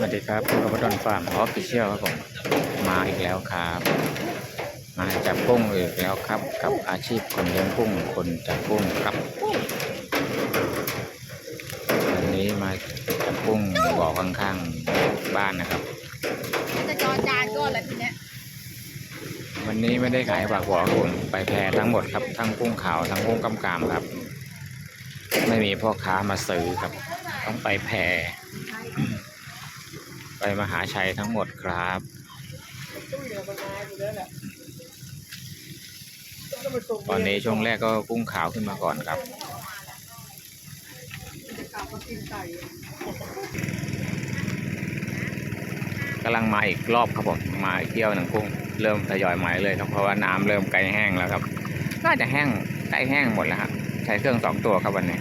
สวัสดีครับพบกับดอนฟาร์มออฟฟิเชียลครับผมมาอีกแล้วครับ มาจับกุ้งอีกแล้วครับ กับอาชีพคนเลี้ยงกุ้งคนจับกุ้งครับวันนี้มาจับกุ้งบ่อข้างๆบ้านนะครับจะจอจานก็อะไรทีเนี้ยวันนี้ไม่ได้ขายปากบ่อครับผมไปแพรทั้งหมดครับทั้งกุ้งขาวทั้งกุ้งกำกามครับ ไม่มีพ่อค้ามาซื้อครับ ต้องไปแพร ไปมหาชัยทั้งหมดครับตอนนี้ช่วงแรกก็กุ้งขาวขึ้นมาก่อนครับ กำลังมาอีกรอบครับผม มาเที่ยวหนึ่งกุ้ง เริ่มทยอยมาเลยครับเพราะว่าน้ำเริ่มใกล้แห้งแล้วครับ น่าจะแห้งใกล้แห้งหมดแล้วครับ ใช้เครื่องสองตัวครับวันนี้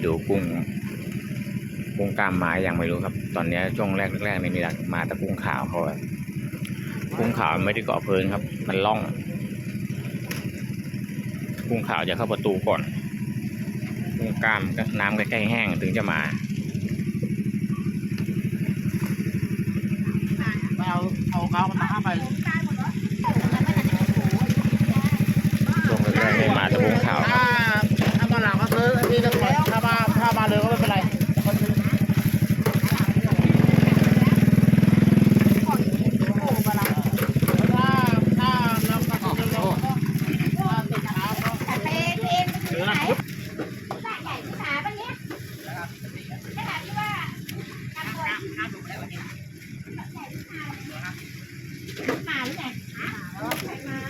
ไปดูกุ้ง กุ้งกล้ามไม้ยังไม่รู้ครับ ตอนนี้ช่วงแรกแรกนี่มีมาแต่กุ้งขาวเขาอะกุ้งขาวไม่ได้เกาะพื้นครับ มันล่อง กุ้งขาวจะเข้าประตูก่อน กุ้งกล้ามก็น้ำใกล้ๆแห้งถึงจะมาเอาเอาเขามาห้าไปช่วงแรกๆนี่มาแต่กุ้งขาวครับ ถ้ามาหลังก็ซื้ออันนี้ก็ปล่อยถ้ามาถ้ามาเลยก็ไม่เป็นไรคนซื้อถ้าถ้าเราก็ต้องลงถ้าติดขาก็ เพลงเพลงไปไหนสระใหญ่ที่ขาปะเนี้ยขนาดที่ว่าการปล่อยหมาหรือไงหมาไม่ไม่ใช่หมาไม่ใช่หมาทำงานยังไง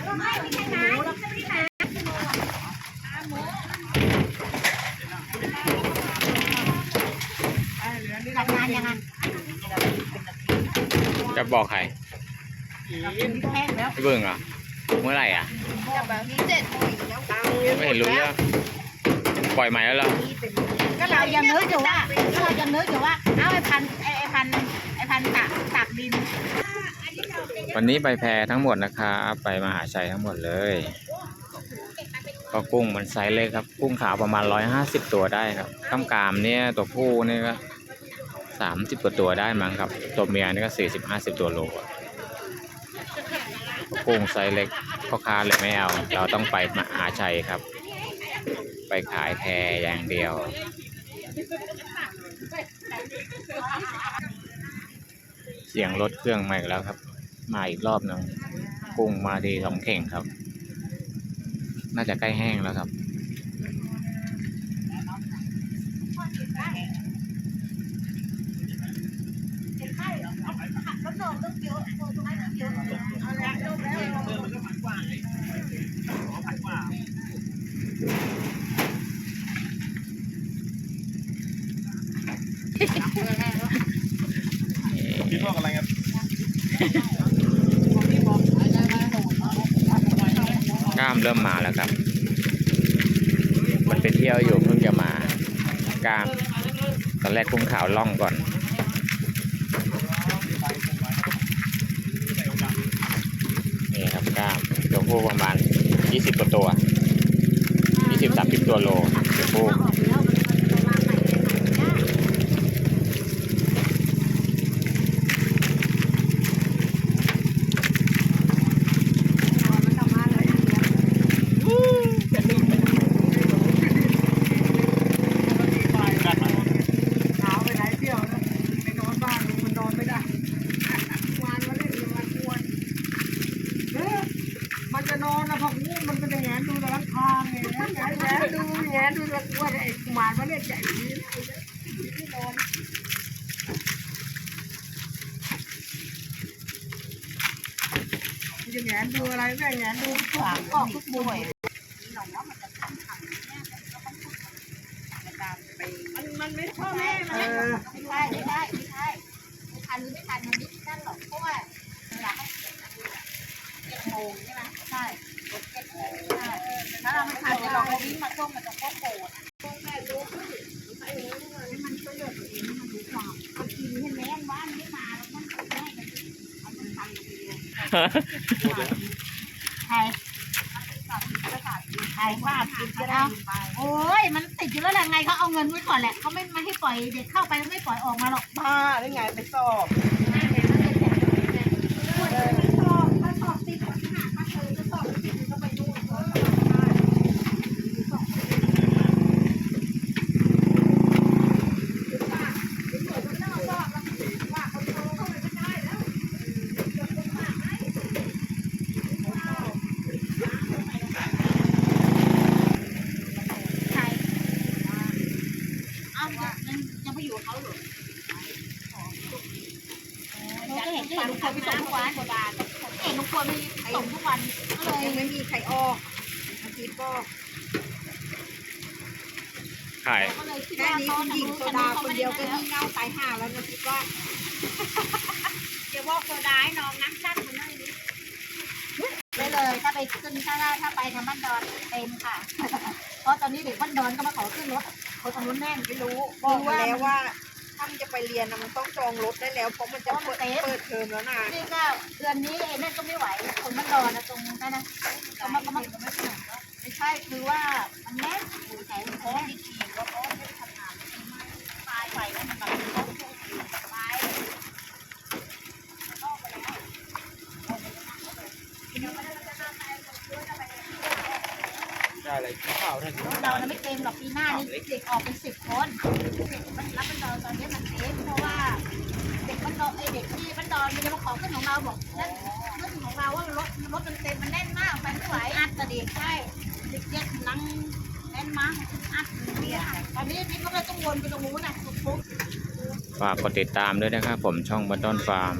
จะบอกใครแห้งแล้วพี่เบิ้งเหรอเมื่อไหร่อะไม่เห็นรู้เรื่องปล่อยใหม่แล้วเหรอก็เรายังนึกอยู่ว่าก็เรายังนึกอยู่ว่า เอ้าไอ้พันไอ้ไอ้พันไอ้พันตักตักดิน วันนี้ไปแพรทั้งหมดนะครับไปมหาชัยทั้งหมดเลยก็กุ้งมันไซส์เล็กครับ กุ้งขาวประมาณร้อยห้าสิบตัวได้ครับข้ามกามเนี่ยตัวผู้นี่ก็สามสิบกว่าตัวได้มั้งครับ ตัวเมียนี่ก็สี่สิบห้าสิบตัวโลกุ้งไซส์เล็กพ่อค้าเลยไม่เอา เราต้องไปมหาชัยครับ ไปขายแพรอย่างเดียวเสียงรถเครื่องมาอีกแล้วครับ มาอีกรอบหนึ่งกุ้งมาทีสองเข่งครับ น่าจะใกล้แห้งแล้วครับ คิดว่าอะไรครับ กล้ามเริ่มมาแล้วครับ มันไปเที่ยวอยู่เพิ่งจะมากล้าม ตอนแรกกุ้งขาวล่องก่อน นี่ครับกล้ามตัวผู้ประมาณ 20กว่าตัว 20 30 ตัวโลตัวผู้ ขาวไปไหนเที่ยวนะไปนอนบ้านมันนอนไม่ได้วานมาเล่นมันกวนเอ๊ะมันจะนอนนะพองูมันก็จะแงนดูตะลังคาไงแงนแงน ดูแงนดูตะกวนไอ้กุมารมาเล่นใหญ่นี้ที่นอนจะแงนดูอะไรแม่แงนดูทุกออกทุกบุยมันมันไม่พ่อแม่มันเออใช่ไม่ได้ไม่ใช่ไม่ทันหรือไม่ทันมันไม่นั่นหรอกเพราะว่าอยากให้งใช่ไหมใช่หกเจ็ดโมงใช่ถ้าเราไม่ ทันเดี๋ยวเราก็วิ่งมาช่วงมันตรงโป๊ะโป๊ะมันช่วยเหลือตัวเองมันรู้ความก็กินให้แม่บ้านไม่มาแล้วมันถูกได้กันเอามันทำไปเองใครใครว่ากินก็ได้โอ้ยมันติดอยู่แล้วแหละไงเขาเอาเงินไว้ก่อนแหละเขาไม่ไม่ให้ปล่อยเด็กเข้าไปไม่ปล่อยออกมาหรอกบ้าได้ไงไปสอบ ใช่อ้าวยังยังไม่อยู่กับเขาเหรอเราก็เห็น ก็เห็นลุงพลไปส่งทุกวันเห็นลุงพลไปส่งทุกวันก็เลยยังไม่มีใครออกบางทีก็ขายก็เลยคิดแค่ว่านี้เขาคุณหญิงโซดาคนเดียวก็งี่เง่าตายห่าแล้วนะคิดว่าเดี๋ยวบอกโซดาให้น้องนั่งสั้นคนนั้นนี้ไปเลยถ้าไปขึ้นถ้าถ้าไปทางบ้านดอนเต็มค่ะ เพราะตอนนี้เด็กบ้านดอนก็มาขอขึ้นรถคนตรงนู้นแน่นไม่รู้บอกมาแล้วว่า ถ้ามันจะไปเรียนนะมันต้องจองรถได้แล้ว เพราะมันจะเปิดเปิดเทอมแล้วนะนี่ก็เดือนนี้ไอ้นั่นก็ไม่ไหวคนบ้านดอนนะตรงนั้นนะก็มาก็มาไม่ใช่คือว่ามันแน่นอยู่แถวโค้งดีขี่รถโอ้ไม่ได้ทำงานตายไปแล้วมันแบบโค้งตาย ได้อะไรข้าวได้ เราไม่เต็มหรอกปีหน้านี่เด็กออกเป็นสิบคนเด็กมันรับบันดอนตอนนี้มันเต็มเพราะว่าเด็กบันดอนไอเด็กที่บันดอนมันจะมาขอขึ้นของเราบอกนั่นขึ้นของเราว่ารถรถมันเต็มมันแน่นมากไปไม่ไหวอัดแต่เด็กใช่เด็กเด็กนั่งแน่นมากอัดเนี่ยตอนนี้พี่ก็เลยต้องวนไปตรงนู้นน่ะทุกทุกฝากกดติดตามด้วยนะครับผมช่องบ้านดอนฟาร์ม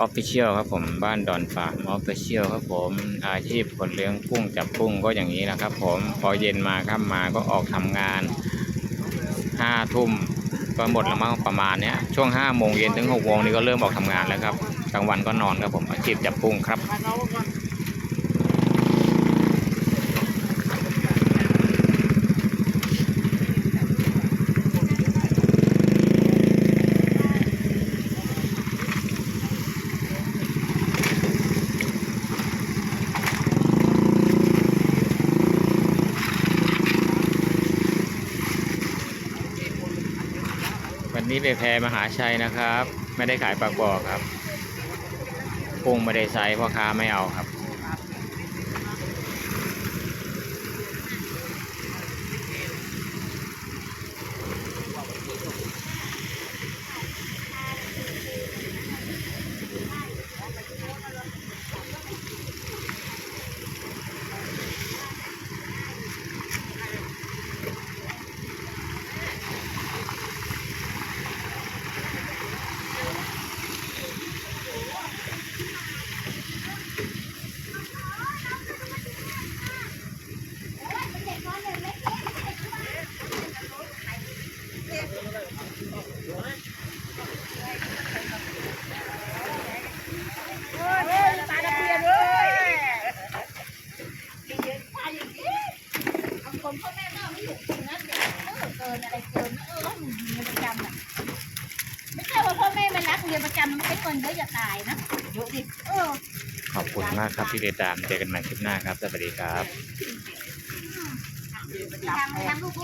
ออฟฟิเชียลครับผมบ้านดอนฟาร์มออฟฟิเชียลครับผมอาชีพคนเลี้ยงกุ้งจับกุ้งก็อย่างนี้นะครับ ผมพอเย็นมาค่ำมาก็ออกทำงานห้าทุ่มก็หมดแล้วมั้งประมาณเนี้ยช่วงห้าโมงเย็นถึงหกโมงนี้ก็เริ่มออกทำงานแล้วครับกลางวันก็นอนครับผมอาชีพจับกุ้งครับ มาเราก่อนวันนี้ไปแพรมหาชัยนะครับ ไม่ได้ขายปลากบอกครับกุ้งไม่ได้ไซส์พ่อค้าไม่เอาครับ ปลาตะเพียนเลยปลาอย่างนี้บางคน พ่อแม่ก็ไม่อยู่จริงนะเด็กเออเกินอะไรเกินเออหนูเรียนประจำอะไม่ใช่ว่าพ่อแม่ไม่รักเรียนประจำมันใช้เงินเยอะจะตายนะเยอะดิเออขอบคุณมากครับที่ติดตามเจอกันใหม่คลิปหน้าครับสวัสดีครับ ทางทางลูก